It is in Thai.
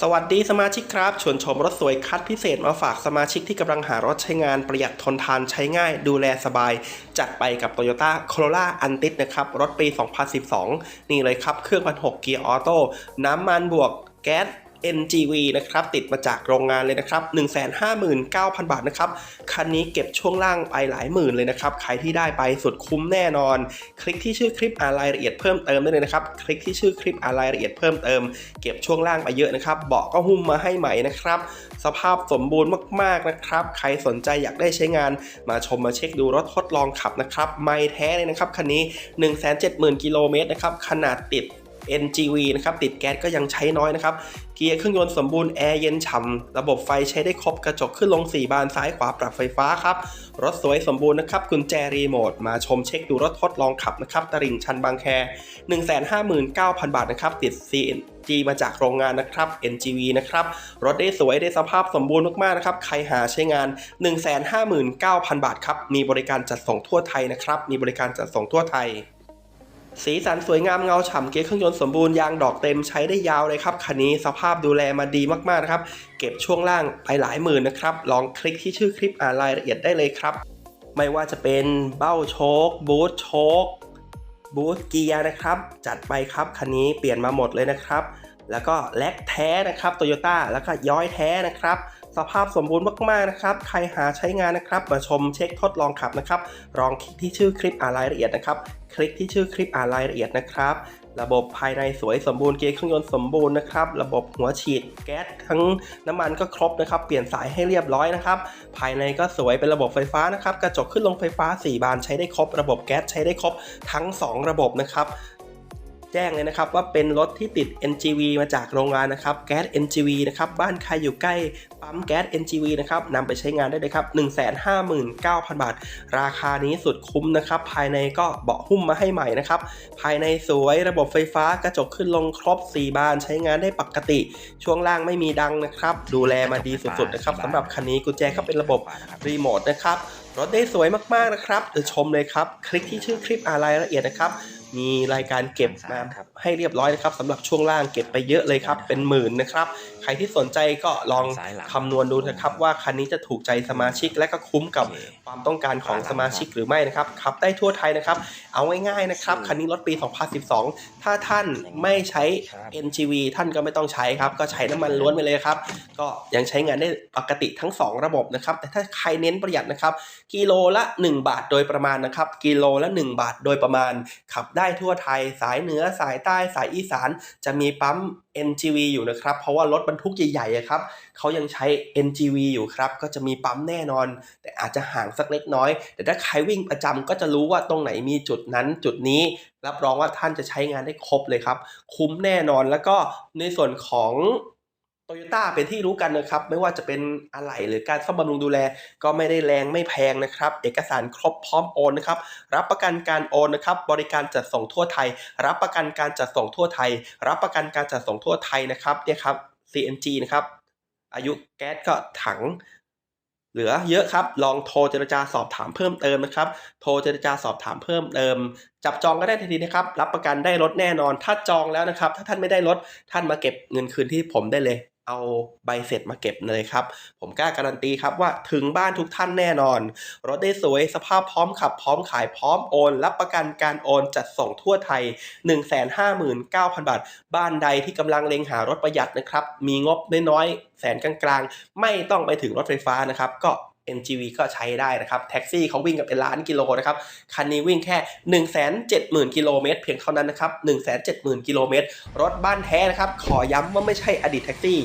สวัสดีสมาชิกครับ ชวนชมรถสวยคัดพิเศษมาฝากสมาชิกที่กำลังหารถใช้งานประหยัดทนทานใช้ง่าย ดูแลสบาย จัดไปกับ Toyota Corolla a n t i s นะครับ รถปี 2012 นี่เลยครับ เครื่องพันหกเกียร์ออโต้น้ำมันบวกแก๊ส NGV นะครับติดมาจากโรงงานเลยนะครับ 159,000 บาทนะครับ คันนี้เก็บช่วงล่างไปหลายหมื่นเลยนะครับ ใครที่ได้ไปสุดคุ้มแน่นอน คลิกที่ชื่อคลิปอ่านรายละเอียดเพิ่มเติมได้เลยนะครับ คลิกที่ชื่อคลิปอ่านรายละเอียดเพิ่มเติม เก็บช่วงล่างไปเยอะนะครับ เบาะก็หุ้มมาให้ใหม่นะครับ สภาพสมบูรณ์มากๆนะครับ ใครสนใจอยากได้ใช้งาน มาชมมาเช็คดูรถทดลองขับนะครับ ไม่แท้เลยนะครับคันนี้ 170,000 กิโลเมตรนะครับ ขนาดติด NGV นะครับติดแก๊สก็ยังใช้น้อยนะครับ เกียร์เครื่องยนต์สมบูรณ์แอร์เย็นฉ่ำระบบไฟใช้ได้ครบกระจกขึ้นลง 4 บานซ้ายขวาปรับไฟฟ้าครับรถสวยสมบูรณ์นะครับกุญแจรีโมทมาชมเช็คดูรถทดลองขับนะครับตลิ่งชันบางแค 159,000 บาทนะครับติด CNG มาจากโรงงานนะครับ NGV นะครับ รถได้สวยได้สภาพสมบูรณ์มากๆนะครับ ใครหาใช้งาน 159,000 บาทครับ มีบริการจัดส่งทั่วไทยนะครับ มีบริการจัดส่งทั่วไทย สีสันสวยงามเงาฉ่ำเกียร์เครื่องยนต์สมบูรณ์ยางดอกเต็มใช้ได้ยาวเลยครับคันนี้สภาพดูแลมาดีมากๆนะครับ เก็บช่วงล่างไปหลายหมื่นนะครับ ลองคลิกที่ชื่อคลิปอ่านรายละเอียดได้เลยครับ ไม่ว่าจะเป็นเบ้าโชคบูทโชคบูทเกียร์นะครับ จัดไปครับคันนี้เปลี่ยนมาหมดเลยนะครับ แล้วก็แลกแท้นะครับโตโยต้าแล้วก็ย้อยแท้นะครับ สภาพสมบูรณ์มากๆนะครับ ใครหาใช้งานนะครับ มาชมเช็คทดลองขับนะครับลองคลิกที่ชื่อคลิปอ่านรายละเอียดนะครับ คลิกที่ชื่อคลิปอ่านรายละเอียดนะครับ ระบบภายในสวยสมบูรณ์เกียร์เครื่องยนต์สมบูรณ์นะครับ ระบบหัวฉีดแก๊สทั้งน้ำมันก็ครบนะครับ เปลี่ยนสายให้เรียบร้อยนะครับ ภายในก็สวยเป็นระบบไฟฟ้านะครับ กระจกขึ้นลงไฟฟ้า 4 บานใช้ได้ครบ ระบบแก๊สใช้ได้ครบทั้ง 2 ระบบนะครับ แจ้งเลยนะครับ ว่าเป็นรถที่ติด NGV มาจากโรงงานนะครับแก๊ส NGV นะครับบ้านใครอยู่ใกล้ปั๊มแก๊ส NGV นะครับนำไปใช้งานได้เลยครับ159,000 บาท ราคานี้สุดคุ้มนะครับ ภายในก็เบาะหุ้มมาให้ใหม่นะครับ ภายในสวยระบบไฟฟ้ากระจกขึ้นลงครบ 4 บานใช้งานได้ปกติ ช่วงล่างไม่มีดังนะครับ ดูแลมาดีสุดๆนะครับสำหรับคันนี้กุญแจก็เป็นระบบรีโมทนะครับรถได้สวยมากๆนะครับเดี๋ยวชมเลยครับ คลิกที่ชื่อคลิปอ่านรายละเอียดนะครับ มีรายการเก็บมาให้เรียบร้อยนะครับสำหรับช่วงล่างเก็บไปเยอะเลยครับ เป็นหมื่นนะครับ ใครที่สนใจก็ลองคำนวณดูนะครับ ว่าคันนี้จะถูกใจสมาชิกและก็คุ้มกับความต้องการของสมาชิกหรือไม่นะครับขับได้ทั่วไทยนะครับ เอาง่ายๆนะครับ คันนี้รถปี 2012 ถ้าท่านไม่ใช้ NGV ท่านก็ไม่ต้องใช้ครับ ก็ใช้น้ำมันล้วนไปเลยครับ ก็ยังใช้งานได้ปกติทั้ง 2 ระบบนะครับ แต่ถ้าใครเน้นประหยัดนะครับ กิโลละ 1 บาทโดยประมาณนะครับ กิโลละ 1 บาทโดยประมาณขับได้ทั่วไทย สายเหนือสายใต้สายอีสาน จะมีปั๊ม NGV อยู่นะครับ เพราะว่ารถบรรทุกใหญ่ๆครับเขายังใช้ NGV อยู่ครับ ก็จะมีปั๊มแน่นอน แต่อาจจะห่างสักเล็กน้อย แต่ถ้าใครวิ่งประจำก็จะรู้ว่าตรงไหนมีจุดนั้นจุดนี้ รับรองว่าท่านจะใช้งานได้ครบเลยครับ คุ้มแน่นอนแล้วก็ในส่วนของ โตโยต้าเป็นที่รู้กันนะครับ ไม่ว่าจะเป็นอะไหล่หรือการซ่อมบำรุงดูแล ก็ไม่ได้แรงไม่แพงนะครับ เอกสารครบพร้อมโอนนะครับ รับประกันการโอนนะครับ บริการจัดส่งทั่วไทย รับประกันการจัดส่งทั่วไทย รับประกันการจัดส่งทั่วไทยนะครับเนี่ยครับ CNG นะครับ อายุแก๊สก็ถังเหลือเยอะครับ ลองโทรเจรจาสอบถามเพิ่มเติมนะครับ โทรเจรจาสอบถามเพิ่มเติม จับจองก็ได้ทันทีนะครับ รับประกันได้รถแน่นอน ถ้าจองแล้วนะครับ ถ้าท่านไม่ได้รถ ท่านมาเก็บเงินคืนที่ผมได้เลย เอาใบเสร็จมาเก็บเลยครับ ผมกล้าการันตีครับว่าถึงบ้านทุกท่านแน่นอน รถได้สวยสภาพพร้อมขับ พร้อมขายพร้อมโอน รับประกันการโอนจัดส่งทั่วไทย 159,000 บาท บ้านใดที่กำลังเล็งหารถประหยัดนะครับ มีงบน้อยๆ แสนกลางๆ ไม่ต้องไปถึงรถไฟฟ้านะครับ ก็ NGV ก็ใช้ได้นะครับ แท็กซี่เขาวิ่งกันเป็นล้านกิโลนะครับ คันนี้วิ่งแค่ 170,000 กิโลเมตรเพียงเท่านั้นนะครับ 170,000 กิโลเมตร รถบ้านแท้นะครับ ขอย้ำว่าไม่ใช่อดีตแท็กซี่